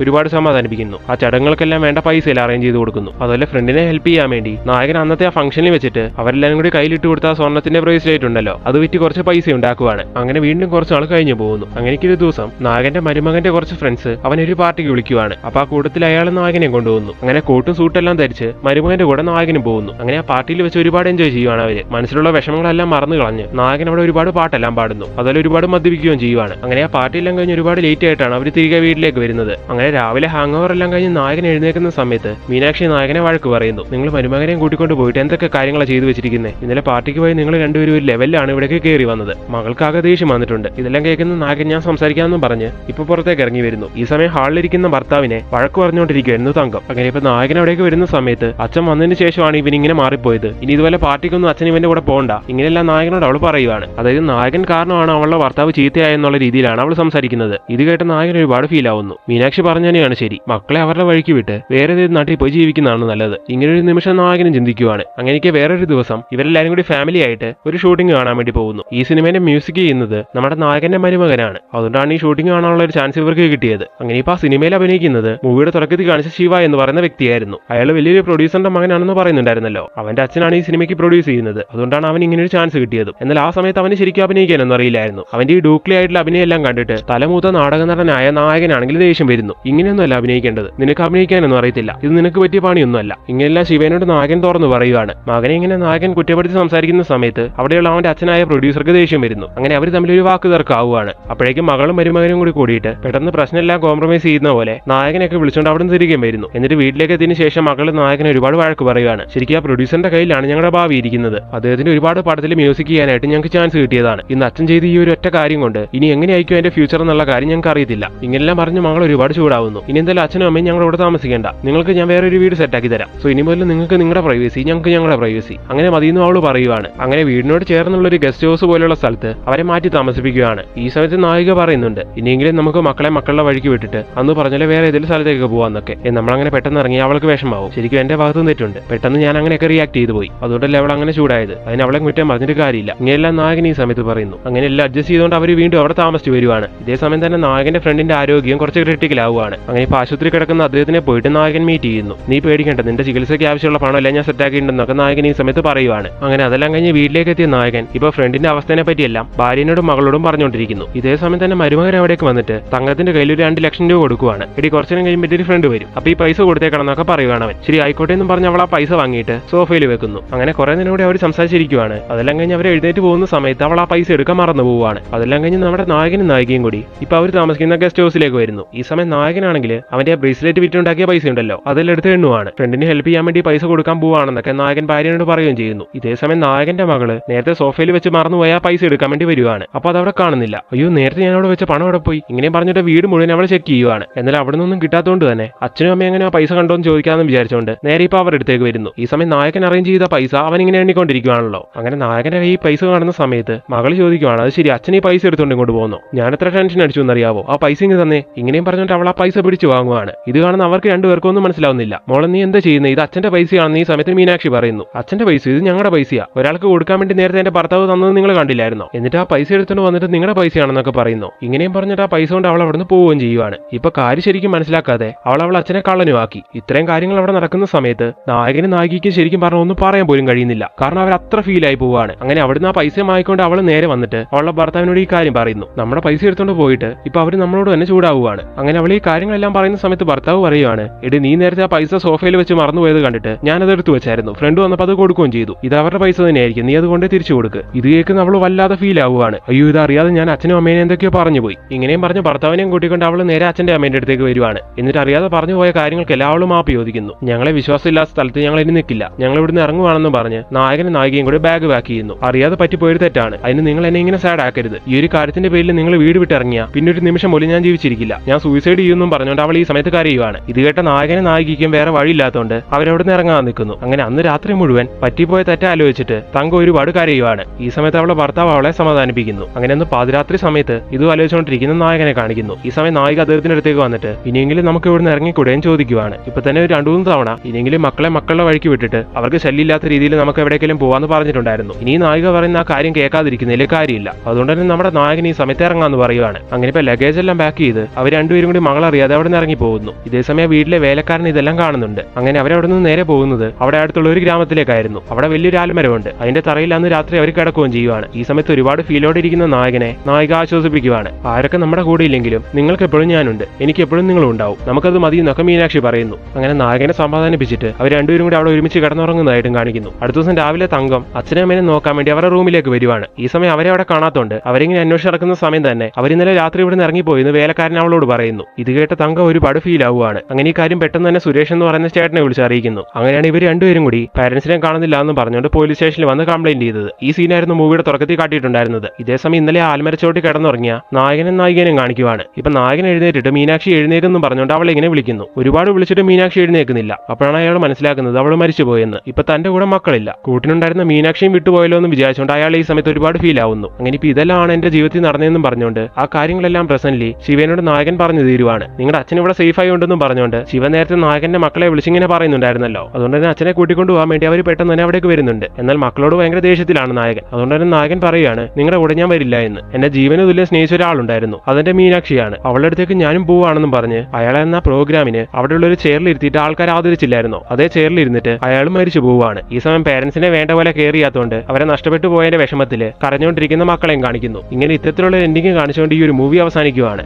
ഒരുപാട് സമാധാനിപ്പിക്കുന്നു. ആ ചടങ്ങുകൾക്കെല്ലാം വേണ്ട പൈസ എല്ലാം അറേഞ്ച് ചെയ്ത് കൊടുക്കുന്നു. അതുപോലെ ഫ്രണ്ടിനെ ഹെൽപ്പ് ചെയ്യാൻ വേണ്ടി നായകൻ അന്നത്തെ ആ ഫംഗ്ഷനിൽ വെച്ചിട്ട് അവരെല്ലാവരും കൂടി കയ്യിലിട്ട് കൊടുത്ത ആ സ്വർണത്തിന്റെ ബ്രേസ്ലെറ്റ് ഉണ്ടല്ലോ അത് വിറ്റ് കുറച്ച് പൈസ ഉണ്ടാക്കുവാണ്. അങ്ങനെ വീണ്ടും കുറച്ച് നാൾ കഴിഞ്ഞു പോകുന്നു. അങ്ങനെ ഒരു ദിവസം നായകന്റെ മരുമകന്റെ കുറച്ച് ഫ്രണ്ട്സ് അവനെ ഒരു പാർട്ടിക്ക് വിളിക്കുവാണ്. അപ്പൊ ആ കൂട്ടത്തിൽ അയാൾ നായകനെ കൊണ്ടുപോകുന്നു. അങ്ങനെ കോട്ടും സൂട്ടെല്ലാം ധരിച്ച് മരുമകന്റെ കൂടെ നായകനും പോകുന്നു. അങ്ങനെ ആ പാർട്ടിയിൽ വെച്ച് ഒരുപാട് എൻജോയ് ചെയ്യുവാണ് അവർ. മനസ്സിലുള്ള വിഷമങ്ങളെല്ലാം മറന്നു കളഞ്ഞ് നായകൻ അവിടെ ഒരുപാട് പാട്ടെല്ലാം പാടുന്നു. അതുപോലെ ഒരുപാട് മദ്യപിക്കുകയും ചെയ്യുവാണ്. അങ്ങനെ ആ പാർട്ടിയെല്ലാം കഴിഞ്ഞ് ഒരുപാട് ലേറ്റ് ആയിട്ടാണ് അവർ തിരികെ വീട്ടിലേക്ക് വരുന്നത്. അങ്ങനെ രാവിലെ ഹാങ് ഓവർ എല്ലാം കഴിഞ്ഞ് നായകൻ എഴുന്നേക്കുന്ന സമയത്ത് മീനാക്ഷി നായകനെ വഴക്ക് പറയുന്നു. നിങ്ങൾ മരുമകനെയും കൂട്ടിക്കൊണ്ട് പോയിട്ട് എന്തൊക്കെ കാര്യങ്ങളാണ് ചെയ്തു വെച്ചിരിക്കുന്നത് ഇന്നലെ പാർട്ടിക്ക് പോയി നിങ്ങൾ രണ്ടുപേരും ഒരു ലെവലിലാണ് ഇവിടേക്ക് കയറി വന്നത്. മകൾക്കാകെ ദേഷ്യം വന്നിട്ടുണ്ട്. ഇതെല്ലാം കേൾക്കുന്ന നായകൻ ഞാൻ സംസാരിക്കാമെന്നും പറഞ്ഞ് ഇപ്പൊ പുറത്തേക്ക് ഇറങ്ങി വരുന്നു. ഈ സമയം ഹാളിലിരിക്കുന്ന ഭർത്താവിനെ വഴക്ക് പറഞ്ഞുകൊണ്ടിരിക്കുകയായിരുന്നു തങ്കം. അങ്ങനെ ഇപ്പൊ നായകൻ അവിടേക്ക് വരുന്ന സമയത്ത് അച്ഛൻ വന്നതിന് ശേഷമാണ് ഇവൻ ഇങ്ങനെ മാറിപ്പോയത്. ഇനി ഇതുപോലെ പാർട്ടിക്കൊന്നും അച്ഛൻ ഇവന്റെ കൂടെ പോകണ്ട ഇങ്ങനെയെല്ലാം നായകനോട് അവൾ പറയുവാണ്. അതായത് നായകൻ കാരണമാണ് അവളുടെ ഭർത്താവ് ചീത്തയായെന്നുള്ള രീതിയിലാണ് അവൾ സംസാരിക്കുന്നത്. ഇത് കേട്ട് നായകൻ ഒരുപാട് ഫീൽ ആവുന്നു. മീനാക്ഷി പറഞ്ഞതന്നെയാണ് ശരി. മക്കളെ അവരുടെ വഴിക്ക് വിട്ട് വേറെ ഏത് നാട്ടിൽ പോയി ജീവിക്കുന്നതാണ് നല്ലത്. ഇങ്ങനെ ഒരു നിമിഷം നായകനും ചിന്തിക്കുവാണ്. അങ്ങനെയൊക്കെ വേറൊരു ദിവസം ഇവരെല്ലാരും കൂടി ഫാമിലി ആയിട്ട് ഒരു ഷൂട്ടിംഗ് കാണാൻ വേണ്ടി പോകുന്നു. ഈ സിനിമയുടെ മ്യൂസിക് ചെയ്യുന്നത് നമ്മുടെ നായകന്റെ മരുമകനാണ്. അതുകൊണ്ടാണ് ഈ ഷൂട്ടിംഗ് കാണാനുള്ള ഒരു ചാൻസ് ഇവർക്ക് കിട്ടിയത്. അങ്ങനെ ഇപ്പൊ ആ സിനിമയിൽ അഭിനയിക്കുന്നത് മൂവിയുടെ തുടക്കത്തിൽ കാണിച്ച ശിവ എന്ന് പറയുന്ന വ്യക്തിയായിരുന്നു. അയാൾ വലിയൊരു പ്രൊഡ്യൂസറിന്റെ മകനാണെന്ന് പറയുന്നുണ്ടായിരുന്നല്ലോ. അവന്റെ അച്ഛനാണ് ഈ സിനിമയ്ക്ക് പ്രൊഡ്യൂസ് ചെയ്യുന്നത്. അതുകൊണ്ടാണ് അവൻ ഇങ്ങനെ ഒരു ചാൻസ് കിട്ടിയത്. എന്നാൽ ആ സമയത്ത് അവന് ശരിക്കും അഭിനയിക്കാനൊന്നും അറിയില്ലായിരുന്നു. അവന്റെ ഈ ഡൂക്ലി ആയിട്ടുള്ള അഭിനയം എല്ലാം കണ്ടിട്ട് തലമൂത്ത നാടക നടനായ നായകനാണെങ്കിൽ ദേഷ്യം വരുന്നു. ഇങ്ങനെയൊന്നും അല്ല അഭിനയിക്കേണ്ടത്. നിനക്ക് അഭിനയിക്കാനൊന്നും അറിയത്തില്ല. ഇത് നിനക്ക് പറ്റിയ പണിയൊന്നുമല്ല. ഇങ്ങനെയല്ല ശിവനോട് നായകൻ തുറന്നു പറയുവാണ് മകനെ ഇങ്ങനെ നായകൻ കുറ്റപ്പെടുത്തി സംസാരിക്കുന്ന സമയത്ത് അവിടെയുള്ള അവന്റെ അച്ഛനായ പ്രൊഡ്യൂസർക്ക് ദേഷ്യം വരുന്നു. അങ്ങനെ അവർ തമ്മിൽ ഒരു വാക്ക് തർക്കാവുകയാണ് അപ്പോഴേക്കും മകളും മരുമകനും കൂടി കൂടിയിട്ട് പെട്ടെന്ന് പ്രശ്നമെല്ലാം കോംപ്രമൈസ് ചെയ്യുന്ന പോലെ നായകനൊക്കെ വിളിച്ചുകൊണ്ട് അവിടെ നിന്ന് തിരികെ വരുന്നു. എന്നിട്ട് വീട്ടിലേക്ക് എത്തിയതിനു ശേഷം മകൾ നായകനെ ഒരുപാട് വഴക്ക് പറയുകയാണ്. ശരിക്കും ആ പ്രൊഡ്യൂസറിന്റെ കയ്യിലാണ് ഞങ്ങളുടെ ഭാവി ഇരിക്കുന്നത്. അദ്ദേഹത്തിന് ഒരുപാട് പടത്തിൽ മ്യൂസിക് ചെയ്യാനായിട്ട് ഞങ്ങൾക്ക് ചാൻസ് കിട്ടിയതാണ്. ഇന്ന് അച്ഛൻ ചെയ്ത ഈ ഒരു ഒറ്റ കാര്യം കൊണ്ട് ഇനി എങ്ങനെയായിരിക്കും എന്റെ ഫ്യൂച്ചർ എന്നുള്ള കാര്യം ഞങ്ങൾക്ക് അറിയത്തില്ല ഇങ്ങനെല്ലാം പറഞ്ഞ് മകൾ ഒരുപാട് ചൂടാവുന്നു. ഇനി എന്തായാലും അച്ഛനും അമ്മയും ഞങ്ങളുടെ ഇവിടെ താമസിക്കേണ്ട. നിങ്ങൾക്ക് ഞാൻ വേറെ ഒരു വീട് സെറ്റാക്കി തരാം. സോ ഇനി മുതൽ നിങ്ങൾക്ക് നിങ്ങളുടെ പ്രൈവസി ഞങ്ങൾക്ക് ഞങ്ങളുടെ പ്രൈവസി അങ്ങനെ മതിയെന്നും അവൾ പറയുവാണ്. അങ്ങനെ വീടിനോട് ചേർന്നുള്ള ഒരു ഗസ്റ്റ് ഹൗസ് പോലുള്ള സ്ഥലത്ത് അവരെ മാറ്റി താമസിപ്പിക്കുകയാണ്. ഈ സമയത്ത് നായിക പറയുന്നുണ്ട് ഇനിയെങ്കിലും നമുക്ക് മക്കളെ മക്കളുടെ വഴിക്ക് വിട്ടിട്ട് അന്ന് പറഞ്ഞാൽ വേറെ ഏതെങ്കിലും സ്ഥലത്തേക്ക് പോവാന്നൊക്കെ. നമ്മൾ അങ്ങനെ പെട്ടെന്ന് ഇറങ്ങി അവൾക്ക് വിഷമാവും ശരിക്കും എന്റെ ഭാഗത്തും തെറ്റുണ്ട്. പെട്ടെന്ന് ഞാൻ അങ്ങനെയൊക്കെ റിയാക്ട് ചെയ്തു പോയി. അതുകൊണ്ടല്ലേ അവൾ അങ്ങനെ ചൂടായത്. അതിന് അവളെ കുറ്റം പറഞ്ഞിട്ട് കാര്യമില്ല. ഇങ്ങനെയെല്ലാം നായകൻ ഈ സമയത്ത് പറയുന്നു. അങ്ങനെ എല്ലാം അഡ്ജസ്റ്റ് ചെയ്തുകൊണ്ട് അവർ വീണ്ടും അവിടെ താമസിച്ചു വരുവാണ്. ഇതേ സമയം തന്നെ നായകന്റെ ഫ്രണ്ടിന്റെ ആരോഗ്യം കുറച്ച് ക്രിട്ടിക്കൽ ആവുകയാണ്. അങ്ങനെ ഇപ്പൊ ആശുപത്രി കിടക്കുന്ന അദ്ദേഹത്തിനെ പോയിട്ട് നായകൻ മീറ്റ് ചെയ്യുന്നു. നീ പേടിക്കേണ്ട നിന്റെ ചികിത്സയ്ക്ക് ആവശ്യമുള്ള പണം ഞാൻ സെറ്റാക്കിയിട്ടുണ്ടെന്നൊക്കെ നായകൻ ഈ സമയത്ത് പറയുവാണ്. അങ്ങനെ അതെല്ലാം കഴിഞ്ഞ് വീട്ടിലേക്ക് എത്തിയ നായകൻ ഇപ്പൊ ഫ്രണ്ടിന്റെ അവസ്ഥയെ പറ്റിയെല്ലാം ഭാര്യനോടും മകളോടും പറഞ്ഞുകൊണ്ടിരിക്കുന്നു. ഇതേ സമയം തന്നെ മരുമകൻ അവിടേക്ക് വന്നിട്ട് തങ്കത്തിന്റെ കയ്യിൽ ഒരു രണ്ട് ലക്ഷം രൂപ കൊടുക്കുവാണ്. എടി കുറച്ചു നേരം കഴിയുമ്പോൾ ഫ്രണ്ട് വരും. അപ്പോൾ ഈ പൈസ കൊടുത്തേക്കണമെന്നൊക്കെ പറയുവാണ് അവൻ. ശരി ആയിക്കോട്ടെ എന്ന് പറഞ്ഞ് അവൾ ആ പൈസ വാങ്ങിയിട്ട് സോഫയിൽ വെക്കുന്നു. അങ്ങനെ കുറെ നേരം കൂടി അവർ സംസാരിച്ചിരിക്കുവാണ്. അതെല്ലാം കഴിഞ്ഞ് അവർ എഴുന്നേറ്റ് പോകുന്ന സമയത്ത് അവൾ ആ പൈസ എടുക്കാൻ മറന്നു പോവുകയാണ് അതെല്ലാം കഴിഞ്ഞ് നമ്മുടെ നായകനും നായികയും കൂടി ഇപ്പൊ അവർ താമസിക്കുന്ന ഗസ്റ്റ് ഹൗസിലേക്ക് വരുന്നു. ഈ സമയം നായകനാണെങ്കിൽ അവന്റെ ബ്രേസ്ലെറ്റ് വിറ്റുണ്ടാക്കിയ പൈസ ഉണ്ടല്ലോ അതിലെടുത്ത് എണ്ണുവാണ്. ഫ്രണ്ടിന് ഹെൽപ്പ് ചെയ്യാൻ വേണ്ടി പൈസ കൊടുക്കാൻ പോവാണെന്നൊക്കെ നായകൻ ഭാര്യയോട് പറയുകയും ചെയ്യുന്നു. ഇതേ സമയം നായകന്റെ മകൾ നേരത്തെ സോഫയിൽ വെച്ച് മറന്നുപോയ പൈസ എടുക്കാൻ വേണ്ടി വരുവാണ്. അപ്പൊ അത് അവിടെ കാണുന്നില്ല. അയ്യോ നേരത്തെ ഞാൻ അവിടെ വെച്ച പണം അവിടെ പോയി. ഇങ്ങനെ പറഞ്ഞിട്ട് വീട് മുഴുവൻ അവൾ ചെക്ക് ചെയ്യുവാണ്. എന്നാൽ അവിടെ നിന്നും കിട്ടാത്തതുകൊണ്ട് തന്നെ അച്ഛനും അമ്മയും എങ്ങനെ ആ പൈസ കണ്ടോന്ന് ചോദിക്കാമെന്ന് വിചാരിച്ചുകൊണ്ട് നേരെ ഇപ്പൊ അവർ അടുത്തേക്ക് വരുന്നു. ഈ സമയം നായകൻ അറേഞ്ച് ചെയ്ത പൈസ അവൻ ഇങ്ങനെ എണ്ണിക്കൊണ്ടിരിക്കുവാണല്ലോ. അങ്ങനെ നായകന്റെ ഈ പൈസ കാണുന്ന സമയത്ത് മകൾ ചോദിക്കുവാണ് അത് ശരി അച്ഛൻ ഈ പൈസ എടുത്തുകൊണ്ട് ഇങ്ങോട്ട് പോകുന്നു ഞാൻ എത്ര ടെൻഷൻ അടിച്ചു എന്നറിയാവോ ആ പൈസ ഇങ്ങ് തന്നെ. ഇങ്ങനെയും പറഞ്ഞിട്ട് അവൾ ആ പൈസ പിടിച്ചു വാങ്ങുവാണ്. ഇത് കാണുന്ന അവർക്ക് രണ്ടുപേർക്കും ഒന്നും മനസ്സിലാവുന്നില്ല. മോളെ നീ എന്താ ചെയ്യുന്നത് ഇത് അച്ഛന്റെ പൈസയാണെന്ന് ഈ സമയത്ത് മീനാക്ഷി പറയുന്നു. അച്ഛന്റെ പൈസ ഇത് ഞങ്ങളുടെ പൈസയാ. ഒരാൾക്ക് കൊടുക്കാൻ വേണ്ടി നേരത്തെ എന്റെ ഭർത്താവ് തന്നത് നിങ്ങൾ കണ്ടില്ലായിരുന്നോ? എന്നിട്ട് ആ പൈസ എടുത്തുകൊണ്ട് വന്നിട്ട് നിങ്ങളുടെ പൈസയാണെന്നൊക്കെ പറയുന്നു. ഇങ്ങനെയും പറഞ്ഞിട്ട് ആ പൈസ കൊണ്ട് അവൾ അവിടുന്ന് പോവുകയും ചെയ്യുവാണ്. ഇപ്പൊ കാര്യം ശരിക്കും മനസ്സിലാക്കാതെ അവൾ അവൾ അച്ഛനെ കള്ളനുമാക്കി ഇത്രയും കാര്യങ്ങൾ അവിടെ നടക്കുന്ന സമയത്ത് നായകന് നായികയ്ക്ക് ശരിക്കും പറഞ്ഞ ഒന്നും പറയാൻ പോലും കഴിയുന്നില്ല. കാരണം അവർ അത്ര ഫീൽ ആയി പോവാണ് അങ്ങനെ അവിടുന്ന് ആ പൈസ മായിക്കൊണ്ട് അവൾ നേരെ വന്നിട്ട് അവളുടെ ഭർത്താവിനോട് ഈ കാര്യം പറയുന്നു. നമ്മുടെ പൈസ എടുത്തുകൊണ്ട് പോയിട്ട് ഇപ്പൊ അവർ നമ്മളോട് തന്നെ ചൂടാവുകയാണ് അങ്ങനെ അവൾ ഈ കാര്യങ്ങളെല്ലാം പറയുന്ന സമയത്ത് ഭർത്താവ് പറയുവാണ് എടി നീ നേരത്തെ ആ പൈസ സോഫയിൽ വെച്ച് മറന്നുപോയത് കണ്ടിട്ട് ഞാനത് എടുത്തു വെച്ചായിരുന്നു. ഫ്രണ്ട് വന്നപ്പോൾ അത് കൊടുക്കുകയും ചെയ്തു. ഇത് അവരുടെ പൈസ തന്നെയായിരിക്കും. നീ അത് കൊണ്ട് തിരിച്ചു കൊടുക്ക്. ഇത് കേൾക്കുന്ന അവൾ വല്ലാതെ ഫീൽ ആവുകയാണ് അയ്യോ ഇത് അറിയാതെ ഞാൻ അച്ഛനും അമ്മേനെ എന്തൊക്കെയോ പറഞ്ഞു പോയി. ഇങ്ങനെയും പറഞ്ഞ ഭർത്താവിനെയും കൂട്ടിക്കൊണ്ട് അവൾ നേരെ അച്ഛന്റെ അമ്മേന്റെ അടുത്തേക്ക് വരുവാണ്. എന്നിട്ട് അറിയാതെ പറഞ്ഞു പോയ കാര്യങ്ങൾക്ക് എല്ലാവളും മാപ്പ് ചോദിക്കുന്നു. ഞങ്ങളെ വിശ്വാസമില്ലാത്ത സ്ഥലത്ത് ഞങ്ങൾ ഇനി നിൽക്കില്ല. ഞങ്ങൾ ഇവിടുന്ന് ഇറങ്ങുവാണെന്ന് പറഞ്ഞ് നായകനും നായികയും കൂടി ബാഗ് പാക്ക് ചെയ്യുന്നു. അറിയാതെ പറ്റിപ്പോയൊരു തെറ്റാണ്. അതിന് നിങ്ങൾ എന്നെ ഇങ്ങനെ സാഡ് ആക്കരുത്. ഈ ഒരു കാര്യത്തിന്റെ പേരിൽ നിങ്ങൾ വീട് വിട്ടിറങ്ങിയ പിന്നെ ഒരു നിമിഷം പോലും ഞാൻ ജീവിച്ചിരിക്കില്ല. ഞാൻ സൂയിസൈഡ് ചെയ്യുമെന്നും പറഞ്ഞുകൊണ്ട് അവൾ ഈ സമയത്ത് കരയുവാണ്. ഇത് കേട്ട നായകനും നായികയ്ക്കും വേറെ വഴിയില്ലാത്തതുകൊണ്ട് അവരവിടുന്ന് ഇറങ്ങാൻ നിൽക്കുന്നു. അങ്ങനെ അന്ന് രാത്രി മുഴുവൻ പറ്റിപ്പോയ തെറ്റ ആലോചിച്ചിട്ട് തങ്ക ഒരുപാട് കരയുവാണ്. ഈ സമയത്ത് അവളെ ഭർത്താവ് അവളെ സമാധാനിപ്പിക്കുന്നു. അങ്ങനെ ഒന്ന് പാതിരാത്രി സമയത്ത് ഇത് ആലോചിച്ചുകൊണ്ടിരിക്കുന്ന നായകനെ കാണിക്കുന്നു. ഈ സമയം നായിക അദ്ദേഹത്തിന്റെ അടുത്തേക്ക് വന്നിട്ട് ഇനിയെങ്കിലും നമുക്ക് ഇവിടുന്ന് ഇറങ്ങിക്കൂടെയും ചോദിക്കുവാണ്. ഇപ്പൊ തന്നെ ഒരു രണ്ടു മൂന്ന് തവണ ഇനിയെങ്കിലും മക്കളെ മക്കളുടെ വഴിക്ക് വിട്ടിട്ട് അവർക്ക് ശല്യമില്ലാത്ത രീതിയിൽ നമുക്ക് എവിടേക്കെങ്കിലും പോവാന്ന് പറഞ്ഞിട്ടുണ്ടായിരുന്നു. ഇനി നായിക പറയുന്ന ആ കാര്യം കേൾക്കാതിരിക്കുന്നതിലെ കാര്യമില്ല. അതുകൊണ്ട് തന്നെ നമ്മുടെ നായകൻ ഈ സമയത്ത് ഇറങ്ങാന്ന് പറയുവാണ്. അങ്ങനെ ഇപ്പൊ ലഗേജ് എല്ലാം പാക്ക് ചെയ്ത് അവർ രണ്ടുപേരും കൂടി മകളറിയാതെ അവിടെ നിന്ന് ഇറങ്ങി പോകുന്നു. ഇതേസമയം വീട്ടിലെ വേലക്കാരൻ ഇതെല്ലാം കാണുന്നുണ്ട്. അങ്ങനെ അവരവിടെ നിന്ന് നേരെ പോകുന്നത് അവിടെ അടുത്തുള്ള ഒരു ഗ്രാമത്തിലേക്കായിരുന്നു. അവിടെ വലിയൊരു ആൽമരമുണ്ട് അതിന്റെ തറയിൽ അന്ന് രാത്രി അവർ കിടക്കുകയും ചെയ്യുവാണ്. ഈ സമയത്ത് ഒരുപാട് ഫീലോടെ ഇരിക്കുന്ന നായകനെ നായിക ആശ്വസിപ്പിക്കുവാണ്. ആരൊക്കെ നമ്മുടെ കൂടെ ഇല്ലെങ്കിലും നിങ്ങൾക്ക് എപ്പോഴും ഞാനുണ്ട്. എനിക്ക് എപ്പോഴും നിങ്ങളും ഉണ്ടാവും. നമുക്കത് മതി എന്നൊക്കെ മീനാക്ഷി പറയുന്നു. അങ്ങനെ നായകനെ സമാധാനിപ്പിച്ചിട്ട് അവർ രണ്ടുപേരും കൂടി അവിടെ ഒരുമിച്ച് കിടന്നുറങ്ങുന്നതായിട്ടും കാണിക്കുന്നു. അടുത്ത ദിവസം രാവിലെ തങ്കം അച്ഛനും അമ്മേനെ നോക്കാൻ വേണ്ടി അവരുടെ റൂമിലേക്ക് വരുവാണ്. ഈ സമയം അവരെ അവിടെ കാണാത്തോണ്ട് അവരിങ്ങനെ അന്വേഷിച്ച് നടക്കുന്ന സമയം തന്നെ അവർ ഇന്നലെ രാത്രി ഇവിടെ നിന്ന് ഇറങ്ങിപ്പോയി എന്ന് വേലക്കാരൻ അവളോട് പറയുന്നു. ഇത് കേട്ട തങ്ക ഒരുപാട് ഫീൽ ആവുകയാണ്. അങ്ങനെ ഈ കാര്യം പെട്ടെന്ന് തന്നെ സുരേഷ് എന്ന് പറയുന്ന ചേട്ടനെ വിളിച്ച് അറിയിക്കുന്നു. അങ്ങനെയാണ് ഇവർ രണ്ടുപേരും കൂടി പാരന്റ്സിനെ കാണുന്നില്ല എന്ന് പറഞ്ഞുകൊണ്ട് പോലീസ് സ്റ്റേഷനിൽ വന്ന് കംപ്ലൈന്റ് ചെയ്തത്. ഈ സീനായിരുന്നു മൂവിയുടെ തുടക്കത്തിൽ കാട്ടിയിട്ടുണ്ടായിരുന്നത്. ഇതേസമയം ഇന്നലെ ആൽമരച്ചോട്ടി കിടന്നുറങ്ങിയ നായകനും നായികനും കാണിക്കുവാണ്. ഇപ്പൊ നായകൻ എഴുന്നേറ്റിട്ട് മീനാക്ഷി എഴുന്നേറ്റെന്നും പറഞ്ഞുകൊണ്ട് അവളെ ഇങ്ങനെ വിളിക്കുന്നു. ഒരുപാട് വിളിച്ചിട്ട് മീനാക്ഷി എഴുന്നേക്കുന്നില്ല അപ്പോഴാണ് അയാൾ മനസ്സിലാക്കുന്നത് അവൾ മരിച്ചുപോയെന്ന്. ഇപ്പൊ തന്റെ കൂടെ മക്കളില്ല. കൂട്ടിനുണ്ടായിരുന്ന മീനാക്ഷിയും വിട്ടുപോയല്ലോ എന്ന് വിചാരിച്ചുകൊണ്ട് അയാൾ ഈ സമയത്ത് ഒരുപാട് ഫീൽ ആവുന്നു. അങ്ങനെ ഇപ്പൊ ഇതെല്ലാം എന്റെ ജീവിതത്തിൽ നടന്നതെന്നും പറഞ്ഞുകൊണ്ട് ആ കാര്യങ്ങളെല്ലാം പ്രസന്റ്ലി ശിവനോട് നായകൻ പറഞ്ഞു തീരുവാണ്. നിങ്ങളുടെ അച്ഛൻ ഇവിടെ സേഫ് ആയി ഉണ്ടെന്നും പറഞ്ഞുകൊണ്ട് ശിവ നേരത്തെ നായകന്റെ മക്കളെ വിളിച്ചിങ്ങനെ പറയുന്നുണ്ടായിരുന്നല്ലോ. അതുകൊണ്ട് തന്നെ അച്ഛനെ കൂട്ടിക്കൊണ്ടു പോകാൻ വേണ്ടി അവർ പെട്ടെന്ന് തന്നെ അവിടേക്ക് വരുന്നുണ്ട്. എന്നാൽ മക്കളോട് ഭയങ്കര ദേഷ്യത്തിലാണ് നായകൻ. അതുകൊണ്ട് തന്നെ നായകൻ പറയുകയാണ് നിങ്ങളുടെ കൂടെ ഞാൻ വരില്ല എന്ന്. എന്നെ ജീവന് തുല്യം സ്നേഹിച്ച ഒരാളുണ്ടായിരുന്നു. അതെന്റെ മീനാക്ഷിയാണ്. അവളുടെ അടുത്തേക്ക് ഞാനും പോവാണെന്നും പറഞ്ഞ് അയാൾ എന്ന പ്രോഗ്രാമിന് അവിടെയുള്ള ഒരു ചെയറിൽ ഇരുത്തിയിട്ട് ആൾക്കാർ ആദരിച്ചില്ലായിരുന്നു? അതേ ചെയറിൽ ഇരുന്നിട്ട് അയാൾ മരിച്ചു പോവുകയാണ് ഈ സമയം പേരൻസിനെ വേണ്ട പോലെ കയറിയാത്തോണ്ട് അവരെ നഷ്ടപ്പെട്ടു പോയതിന്റെ വിഷമത്തിൽ കരഞ്ഞുകൊണ്ടിരിക്കുന്ന മക്കളെയും കാണിക്കുന്നു. ഇങ്ങനെ ഇത്തരത്തിലുള്ള എൻഡിങ് കാണിച്ചുകൊണ്ട് ഈ ഒരു മൂവി അവസാനിക്കുവാണ്.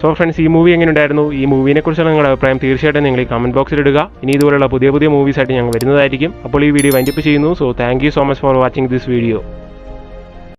സോ ഫ്രണ്ട്സ് ഈ മൂവി എങ്ങനെ ഉണ്ടായിരുന്നു ഈ മൂവിനെ കുറിച്ചുള്ള നിങ്ങളുടെ അഭിപ്രായം തീർച്ചയായിട്ടും നിങ്ങൾ ഈ കമന്റ് ബോക്സിൽ ഇടുക. ഇനി ഇതുപോലുള്ള പുതിയ പുതിയ മൂവീസ് ആയിട്ട് ഞങ്ങൾ വരുന്നതായിരിക്കും. അപ്പോൾ ഈ വീഡിയോ വൈൻഡപ്പ് ചെയ്യുന്നു. So thank so much for watching this video